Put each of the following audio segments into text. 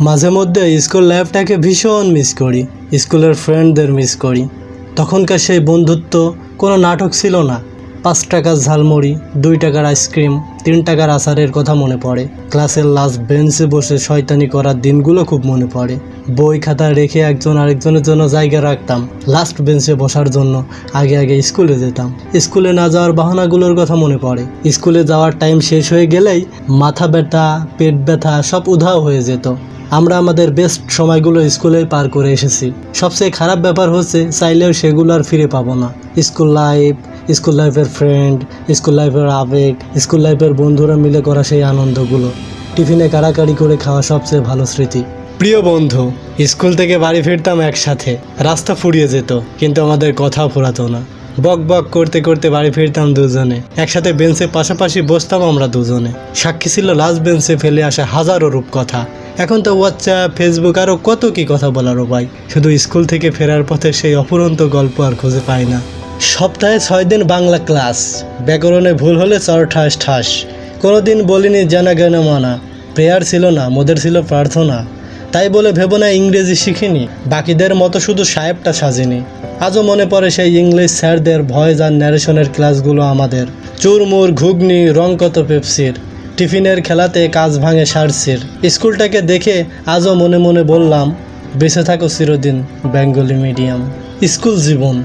মাঝে মধ্যে স্কুল লাইফটাকে ভীষণ মিস করি, স্কুলের ফ্রেন্ডদের মিস করি। তখনকার সেই বন্ধুত্ব কোনো নাটক ছিল না। পাঁচ টাকার ঝালমুড়ি, দুই টাকার আইসক্রিম তিন টাকার আচারের কথা মনে পড়ে। ক্লাসের লাস্ট বেঞ্চে বসে শয়তানি করার দিনগুলো খুব মনে পড়ে। বই খাতা রেখে একজন আরেকজনের জন্য জায়গা রাখতাম লাস্ট বেঞ্চে বসার জন্য আগে আগে স্কুলে যেতাম। স্কুলে না যাওয়ার বাহানাগুলোর কথা মনে পড়ে। স্কুলে যাওয়ার টাইম শেষ হয়ে গেলেই মাথা ব্যথা, পেট ব্যথা সব উধাও হয়ে যেত। আমরা আমাদের বেস্ট সময়গুলো স্কুলে পার করে এসেছি। সবচেয়ে খারাপ ব্যাপার হচ্ছে, চাইলেও সেগুলো আর ফিরে পাবো না। স্কুল লাইফ স্কুল লাইফের ফ্রেন্ড স্কুল লাইফের আবেগ, স্কুল লাইফের বন্ধুরা মিলে করা সেই আনন্দগুলো। টিফিনে কাড়াকাড়ি করে খাওয়া সবচেয়ে ভালো স্মৃতি। প্রিয় বন্ধু, স্কুল থেকে বাড়ি ফিরতাম একসাথে। রাস্তা ফুরিয়ে যেত, কিন্তু আমাদের কথা ফুরাতো না। বক বক করতে করতে বাড়ি ফিরতাম দুজনে। একসাথে বেঞ্চে পাশাপাশি বসতাম আমরা দুজনে। সাক্ষী ছিল লাস্ট বেঞ্চে ফেলে আসা হাজারো রূপকথা। এখন তো হোয়াটসঅ্যাপ ফেসবুক আরও কত কি কথা বলার উপায় শুধু স্কুল থেকে ফেরার পথে সেই অফুরন্ত গল্প আর খুঁজে পাই না। সপ্তাহে ছয় দিন বাংলা ক্লাস। ব্যাকরণে ভুল হলে চর ঠাস ঠাস। কোনোদিন বলিনি জানা জ্ঞান মানা। প্রেয়ার ছিল না, মোদের ছিল প্রার্থনা। তাই বলে ভেবো না ইংরেজি শিখিনি। বাকিদের মতো শুধু সাহেবটা সাজিনি। আজও মনে পড়ে সেই ইংলিশ স্যারদের ভয়েস আর ন্যারেশনের ক্লাসগুলো আমাদের। চুরমুর, ঘুগনি, রং কত পেপসির। টিফিনের খেলাতে কাজ ভাঙে সারসির স্কুলটাকে দেখে আজও মনে মনে বললাম, বেঁচে থাকো চিরদিন, বেঙ্গলি মিডিয়াম। স্কুল জীবন।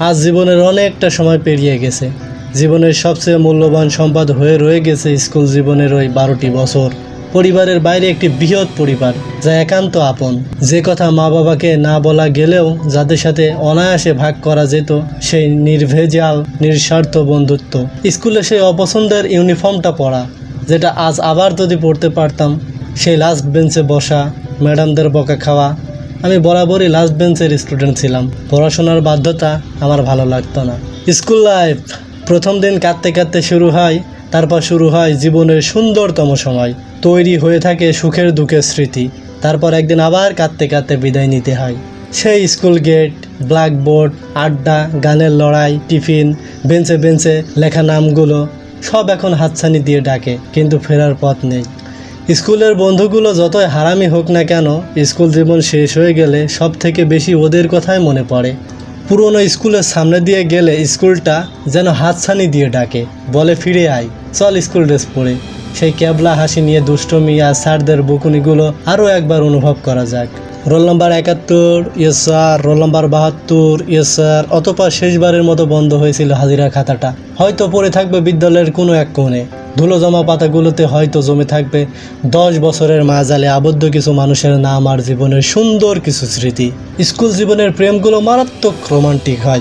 আজ জীবনের অনেকটা সময় পেরিয়ে গেছে। জীবনের সবচেয়ে মূল্যবান সম্পদ হয়ে রয়ে গেছে স্কুল জীবনের ওই বারোটি বছর। পরিবারের বাইরে একটি বৃহৎ পরিবার, যা একান্ত আপন। যে কথা মা বাবাকে না বলা গেলেও যাদের সাথে অনায়াসে ভাগ করা যেত, সেই নির্ভেজাল, নিঃস্বার্থ বন্ধুত্ব। স্কুলে সেই অপছন্দের ইউনিফর্মটা পরা, যেটা আজ আবার যদি পড়তে পারতাম, সেই লাস্ট বেঞ্চে বসা, ম্যাডামদের বকা খাওয়া আমি বরাবরই লাস্ট বেঞ্চের স্টুডেন্ট ছিলাম। পড়াশোনার বাধ্যতা আমার ভালো লাগতো না। স্কুল লাইফ প্রথম দিন কাঁদতে কাঁদতে শুরু হয়, তারপর শুরু হয় জীবনের সুন্দরতম সময়। তৈরি হয়ে থাকে সুখের দুঃখের স্মৃতি। তারপর একদিন আবার কাঁদতে কাঁদতে বিদায় নিতে হয়। সেই স্কুল গেট ব্ল্যাকবোর্ড আড্ডা, গানের লড়াই, টিফিন বেঞ্চে বেঞ্চে লেখা নামগুলো সব এখন হাতছানি দিয়ে ডাকে, কিন্তু ফেরার পথ নেই। স্কুলের বন্ধুগুলো যতই হারামি হোক না কেন, স্কুল জীবন শেষ হয়ে গেলে সব থেকে বেশি ওদের কথাই মনে পড়ে। পুরনো স্কুলের সামনে দিয়ে গেলে স্কুলটা যেন হাতছানি দিয়ে ডাকে, বলে, ফিরে আয়, চল স্কুল ড্রেস পরে। সেই ক্যাবলা হাসি নিয়ে দুষ্টমি আর স্যারদের বকুনিগুলো আরও একবার অনুভব করা যাক। রোল নাম্বার একাত্তর, ইয়েস স্যার। রোল নাম্বার বাহাত্তর, ইয়েস স্যার। অতপর শেষবারের মতো বন্ধ হয়েছিল হাজিরা খাতাটা। হয়তো পড়ে থাকবে বিদ্যালয়ের কোনো এক কোণে। ধুলো জমা পাতাগুলোতে হয়তো জমে থাকবে। দশ বছরের মাজালে আবদ্ধ কিছু মানুষের নাম আর জীবনের সুন্দর কিছু স্মৃতি। স্কুল জীবনের প্রেমগুলো মারাত্মক রোমান্টিক হয়।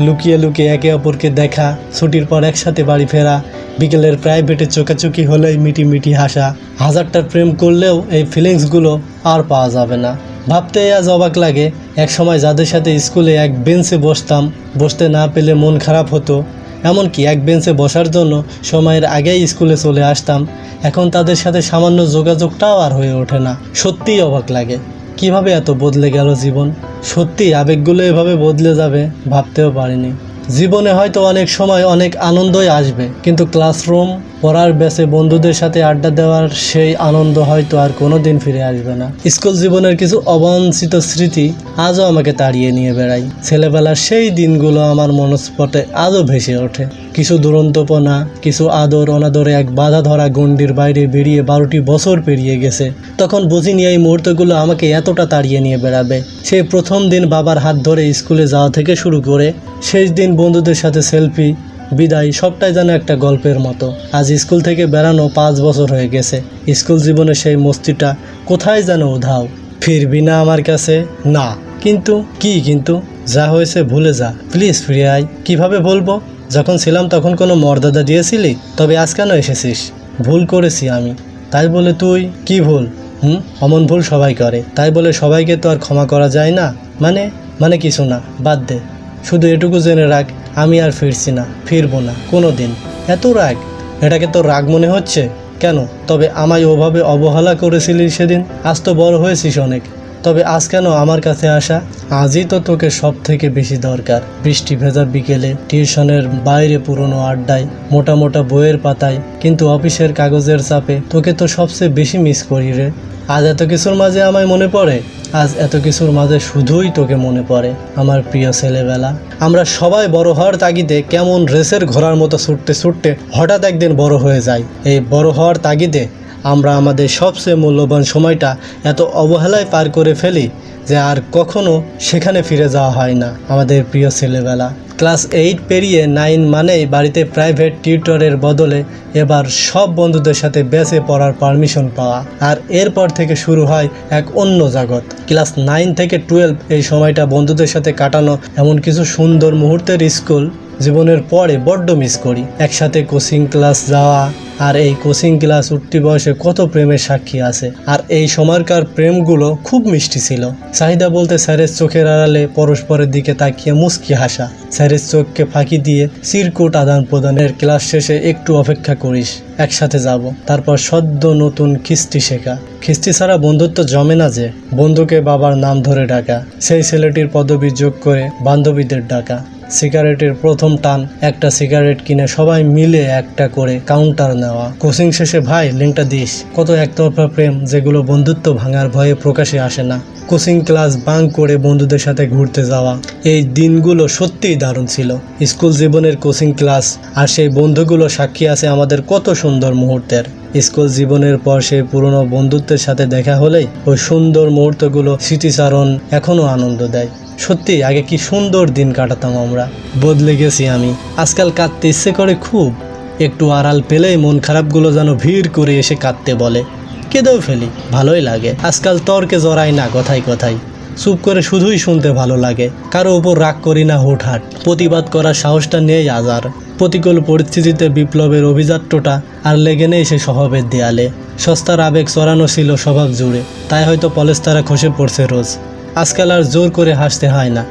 লুকিয়ে লুকিয়ে একে অপরকে দেখা, ছুটির পর একসাথে বাড়ি ফেরা, বিকেলের প্রাইভেটে চোকাচুকি হলেই মিটি মিটি হাসা। হাজারটার প্রেম করলেও এই ফিলিংসগুলো আর পাওয়া যাবে না। ভাবতে আজ অবাক লাগে এক সময় যাদের সাথে স্কুলে এক বেঞ্চে বসতাম, বসতে না পেলে মন খারাপ হতো। এমনকি এক বেঞ্চে বসার জন্য সময়ের আগেই স্কুলে চলে আসতাম। এখন তাদের সাথে সামান্য যোগাযোগটাও আর হয়ে ওঠে না। সত্যিই অবাক লাগে। কীভাবে এত বদলে গেল জীবন? সত্যি আবেগগুলো এভাবে বদলে যাবে ভাবতেও পারিনি। জীবনে হয়তো অনেক সময় অনেক আনন্দই আসবে, কিন্তু ক্লাসরুম পড়ার ব্যাসে বন্ধুদের সাথে আড্ডা দেওয়ার সেই আনন্দ হয়তো আর কোনো দিন ফিরে আসবে না। স্কুল জীবনের কিছু অবাঞ্ছিত স্মৃতি আজও আমাকে তাড়িয়ে নিয়ে বেড়াই ছেলেবেলার সেই দিনগুলো আমার মনস্পটে আজও ভেসে ওঠে। কিছু দুরন্তপনা, কিছু আদর অনাদরে এক বাধা ধরা গণ্ডির বাইরে বেরিয়ে বারোটি বছর পেরিয়ে গেছে। তখন বুঝিনি এই মুহূর্তগুলো আমাকে এতটা তাড়িয়ে নিয়ে বেড়াবে। সেই প্রথম দিন বাবার হাত ধরে স্কুলে যাওয়া থেকে শুরু করে শেষ দিন বন্ধুদের সাথে সেলফি বিদায়, সবটাই যেন একটা গল্পের মতো। আজ স্কুল থেকে বেড়ানো পাঁচ বছর হয়ে গেছে। স্কুল জীবনের সেই মস্তিটা কোথায় যেন উধাও। ফিরবি না আমার কাছে? না। কিন্তু, কি কিন্তু? যা হয়েছে ভুলে যা। প্লিজ ফিরে আয় কীভাবে বলব? যখন ছিলাম তখন কোনো মর্যাদা দিয়েছিলি? তবে আজ কেন এসেছিস? ভুল করেছি আমি। তাই বলে তুই কি ভুল? হুম? অমন ভুল সবাই করে। তাই বলে সবাইকে তো আর ক্ষমা করা যায় না? মানে মানে কিছু না। বাদ দে। শুধু এটুকু জেনে রাখ আমি আর ফিরছি না, ফিরবো না কোনো দিন এত রাগ? এটাকে তো রাগ মনে হচ্ছে? কেন? তবে আমায় ওভাবে অবহেলা করেছিলি সেদিন? আজ তো বড় হয়েছিস অনেক। তবে আজ কেন আমার কাছে আসা? আজই তো তোকে সব থেকে বেশি দরকার। বৃষ্টি ভেজা বিকেলে, টিউশনের বাইরে পুরনো আড্ডায়, মোটা মোটা বইয়ের পাতায়। কিন্তু অফিসের কাগজের চাপে তোকে তো সবচেয়ে বেশি মিস করি রে। আজ এত কিছুর মাঝে আমায় মনে পড়ে? আজ এত কিছুর মাঝে শুধুই তোকে মনে পড়ে, আমার প্রিয় ছেলেবেলা। আমরা সবাই বড় হওয়ার তাগিদে কেমন রেসের ঘোড়ার মতো ছুটতে ছুটতে হঠাৎ একদিন বড় হয়ে যায় এই বড় হওয়ার তাগিদে আমরা আমাদের সবচেয়ে মূল্যবান সময়টা এত অবহেলায় পার করে ফেলি যে আর কখনো সেখানে ফিরে যাওয়া হয় না, আমাদের প্রিয় ছেলেবেলা। ক্লাস এইট পেরিয়ে নাইন মানেই বাড়িতে প্রাইভেট টিউটরের বদলে এবার সব বন্ধুদের সাথে বেসে পড়ার পারমিশন পাওয়া। আর এরপর থেকে শুরু হয় এক অন্য জগৎ। ক্লাস নাইন থেকে টুয়েলভ এই সময়টা বন্ধুদের সাথে কাটানো এমন কিছু সুন্দর মুহূর্তের স্কুল জীবনের পরে বড্ড মিস করি। একসাথে কোচিং ক্লাস যাওয়া আর এই কোচিং ক্লাস উঠতি বয়সে কত প্রেমের সাক্ষী আছে। আর এই সময়কার প্রেমগুলো খুব মিষ্টি ছিল। চাহিদা বলতে স্যারের চোখের আড়ালে পরস্পরের দিকে তাকিয়ে মুস্কি হাসা। স্যারের চোখকে ফাঁকি দিয়ে চিরকুট আদান প্রদানের ক্লাস শেষে একটু অপেক্ষা করিস, একসাথে যাব। তারপর সদ্য নতুন খিস্তি শেখা। খিস্তি ছাড়া বন্ধুত্ব জমে না যে, বন্ধুকে বাবার নাম ধরে ডাকা। সেই ছেলেটির পদবি যোগ করে বান্ধবীদের ডাকা। সিগারেটের প্রথম টান, একটা সিগারেট কিনে সবাই মিলে একটা করে কাউন্টার নেওয়া। কোচিং শেষে, ভাই লিঙ্কটা দিস। কত একতরফা প্রেম যেগুলো বন্ধুত্ব ভাঙার ভয়ে প্রকাশে আসে না। কোচিং ক্লাস বাং করে বন্ধুদের সাথে ঘুরতে যাওয়া। এই দিনগুলো সত্যিই দারুণ ছিল। স্কুল জীবনের কোচিং ক্লাস আর সেই বন্ধুগুলো সাক্ষী আছে আমাদের কত সুন্দর মুহূর্তের। স্কুল জীবনের পর সেই পুরনো বন্ধুত্বের সাথে দেখা হলেই ওই সুন্দর মুহূর্তগুলো স্মৃতিচারণ এখনও আনন্দ দেয়। সত্যি, আগে কি সুন্দর দিন কাটাতাম আমরা। বদলে গেছি আমি। আজকাল কাঁদতে ইচ্ছে করে খুব। একটু আড়াল পেলেই মন খারাপগুলো যেন ভিড় করে এসে কাঁদতে বলে। কেঁদেও ফেলি, ভালোই লাগে। আজকাল তর্কে জড়াই না কথাই কথাই চুপ করে শুধুই শুনতে ভালো লাগে। কারও উপর রাগ করি না হুটহাট। প্রতিবাদ করার সাহসটা নেই আজ আর। প্রতিকূল পরিস্থিতিতে বিপ্লবের অভিযাত্রটা আর লেগে নেই সে স্বভাবের দেয়ালে। সস্তার আবেগ চড়ানো ছিল স্বভাব জুড়ে, তাই হয়তো পলেস্তারা খসে পড়ছে রোজ। আজকাল আর জোর করে হাসতে হয় না।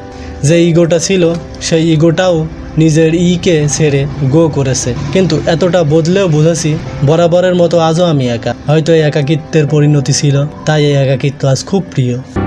যে ইগোটা ছিল, সেই ইগোটাও নিজের ইকে ছেড়ে গো করেছে। কিন্তু এতটা বদলেও বুঝেছি, বরাবরের মতো আজও আমি একা। হয়তো এই একাকিত্বের পরিণতি ছিল, তাই এই একাকিত্ব আজ খুব প্রিয়।